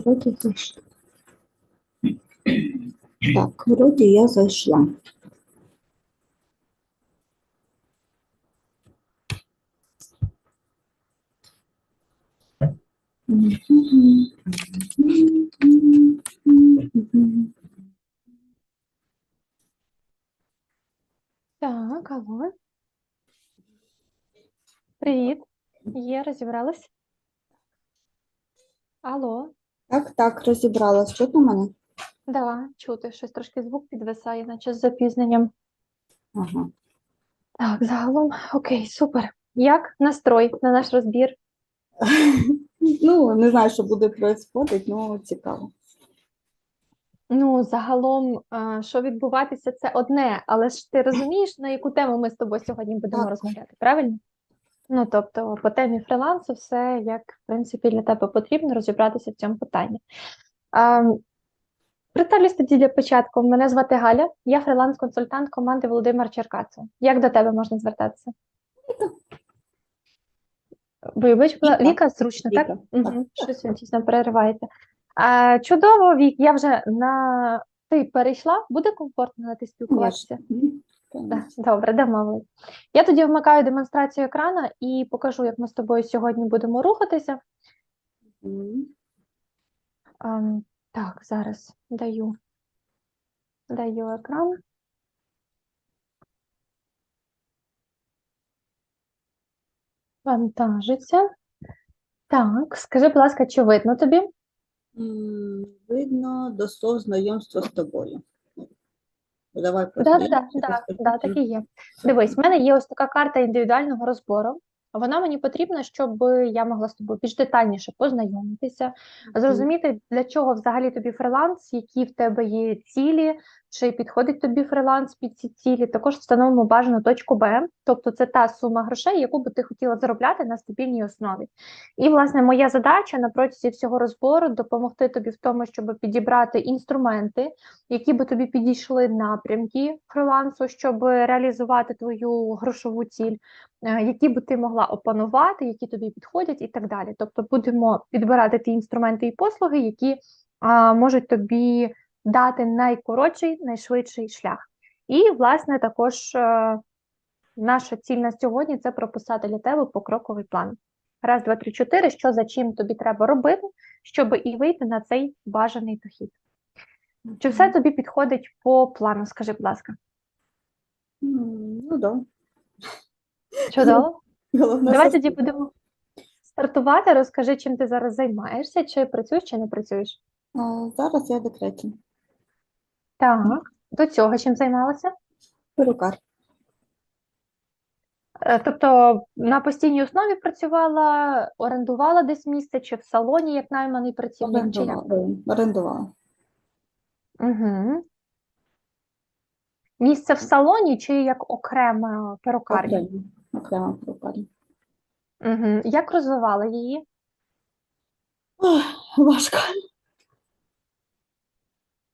Вроді зайшла. Так, вроді я зайшла. Так, алло. Привіт. Є, розібралась? Алло, Так, так, розібралась. Чутно мене? да, чути, щось трошки звук підвисає, наче з запізненням. Ага. Так, загалом, окей, супер. Як настрой на наш розбір? Ну, не знаю, що буде происходить, ну цікаво. Ну, загалом, е, що відбуватися, це одне, але ж ти розумієш, на яку тему ми з тобою сьогодні будемо Так. розмовляти, правильно? Ну, тобто, по темі фрилансу, все як, в принципі, для тебе потрібно розібратися в цьому питанні. А, представлюсь тоді для початку. Мене звати Галя, я фриланс-консультант команди Володимир Черкасов. Як до тебе можна звертатися? Вибач, Віка. Віка, зручно, так? Віка, Угу. Щось ви дійсно перериваєте. А, чудово, Вік, я вже на ти перейшла. Буде комфортно на ти спілкуватися? Конечно. добре, домовились. Я тоді вмикаю демонстрацію екрана і покажу, як ми з тобою сьогодні будемо рухатися. М, Ам, так, зараз даю, даю екран. Вантажиться. Так, скажи, будь ласка, чи видно тобі? м, Видно до слов знайомства з тобою. Давай Да, да, да, да, да, так і є. Дивись, в мене є ось така карта індивідуального розбору. Вона мені потрібна, щоб я могла з тобою більш детальніше познайомитися, зрозуміти, для чого взагалі тобі фриланс, які в тебе є цілі, чи підходить тобі фриланс під ці цілі. Також встановимо бажану точку Б, тобто це та сума грошей, яку би ти хотіла заробляти на стабільній основі. І, власне, моя задача на протязі всього розбору допомогти тобі в тому, щоб підібрати інструменти, які би тобі підійшли напрямки фрилансу, щоб реалізувати твою грошову ціль, е, які би ти могла опанувати, які тобі підходять, і так далі. Тобто будемо підбирати ті інструменти і послуги, які а, можуть тобі дати найкоротший, найшвидший шлях. І, власне, також е, наша ціль на сьогодні це прописати для тебе покроковий план. Раз, два, три, чотири, що за чим тобі треба робити, щоб і вийти на цей бажаний дохід. Чи все тобі підходить по плану? Скажи, будь ласка. Ну, да. Чудово. Головне, Давай тоді будемо стартувати. Розкажи, чим ти зараз займаєшся, чи працюєш, чи не працюєш. Зараз я в декреті. Так, до цього чим займалася? Перукар. Е, Тобто на постійній основі працювала, орендувала десь місце, чи в салоні, як найманий працівник, чи як? Орендувала. Орендувала. Угу. Місце в салоні, чи як окрема перукарня? Окремо. Окремо перукарня. Угу. Як розвивала її? Ох, Важко.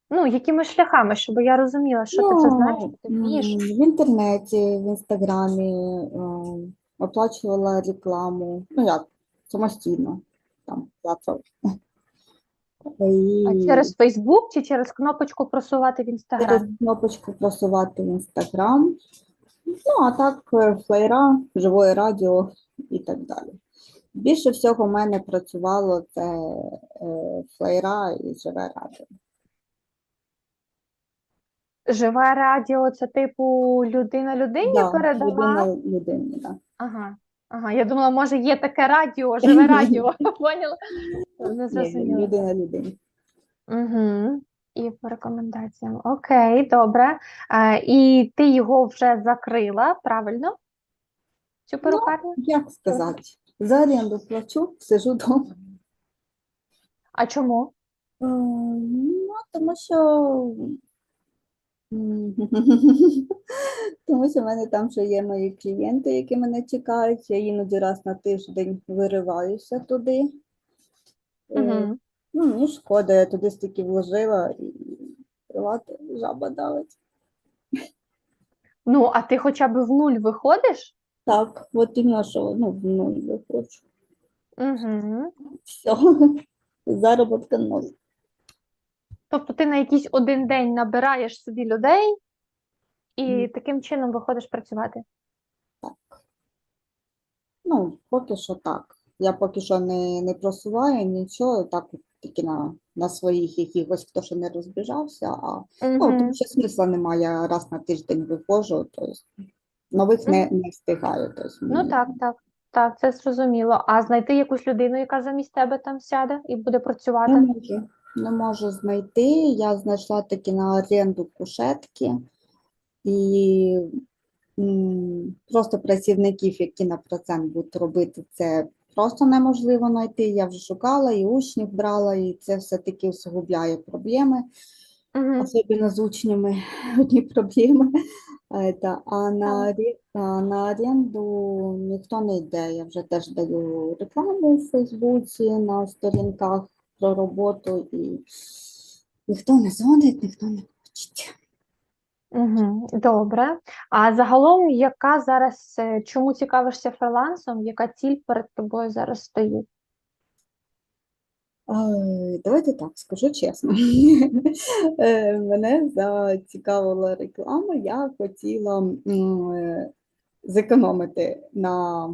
Ну, якими шляхами, щоб я розуміла, що ти вже знаєш, що ти вмієш. В інтернеті, в інстаграмі ем, оплачувала рекламу. Ну як, самостійно. Там платила. І А через Фейсбук чи через кнопочку просувати в через кнопочку просувати в інстаграм. Ну, а так, е, флеєра, живе радіо і так далі. Більше всього в мене працювало це е, флеєра і живе радіо. Живе радіо це типу людина людині Да, передала? людина людині, да. Ага. Ага, я думала, може, є таке радіо, живе радіо. Поняла? Не Ні, зрозуміла. людина людині. Угу. І по рекомендаціям. Окей, добре. Е, і ти його вже закрила, правильно? Цю перукарню? Як сказати? За оренду плачу, сижу вдома. А чому? Е, Ну, тому що тому що в мене там ще є мої клієнти, які мене чекають. Я іноді раз на тиждень вириваюся туди. Угу. Ну, мені шкода, я туди стільки вложила і приват жаба давить. Ну, а ти хоча б в нуль виходиш? Так, от іменно, що ну, ну, я хочу. Угу. Все. заробітка ноль. Тобто ти на якийсь один день набираєш собі людей і Мгм. таким чином виходиш працювати. Так. Ну, поки що так. Я поки що не, не просуваю нічого, так тільки на, на своїх якихось, хто ще не розбіжався, а ну, Мгм. тому що смисла немає, я раз на тиждень виходжу, тобто нових не, не встигаю. Тобто, Ну так, так, так, це зрозуміло. А знайти якусь людину, яка замість тебе там сяде і буде Не працювати? можу, не можу знайти. Я знайшла таки на оренду кушетки і просто працівників, які на процент будуть робити це, просто неможливо знайти. Я вже шукала і учнів брала, і це все-таки усугубляє проблеми, Мгм. особливо з учнями одні проблеми. А на, на оренду ніхто не йде. Я вже теж даю рекламу в Фейсбуці на сторінках про роботу, і ніхто не дзвонить, ніхто не хоче. Добре. А загалом, яка зараз, е, чому цікавишся фрилансом? Яка ціль перед тобою зараз стоїть? Е, Давайте так, скажу чесно. Е, Мене зацікавила реклама. Я хотіла зекономити на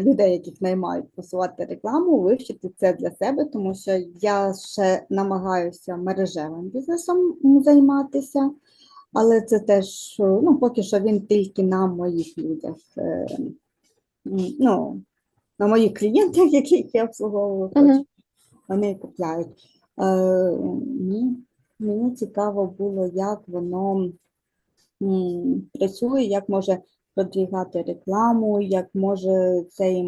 людей, яких наймають просувати рекламу, вивчити це для себе, тому що я ще намагаюся мережевим бізнесом займатися, але це теж, е, ну, поки що він тільки на моїх людях, е, ну, на моїх клієнтах, яких я обслуговую, Мгм. хоч вони купляють. Е, мені, мені цікаво було, як воно працює, як може продвігати рекламу, як може цей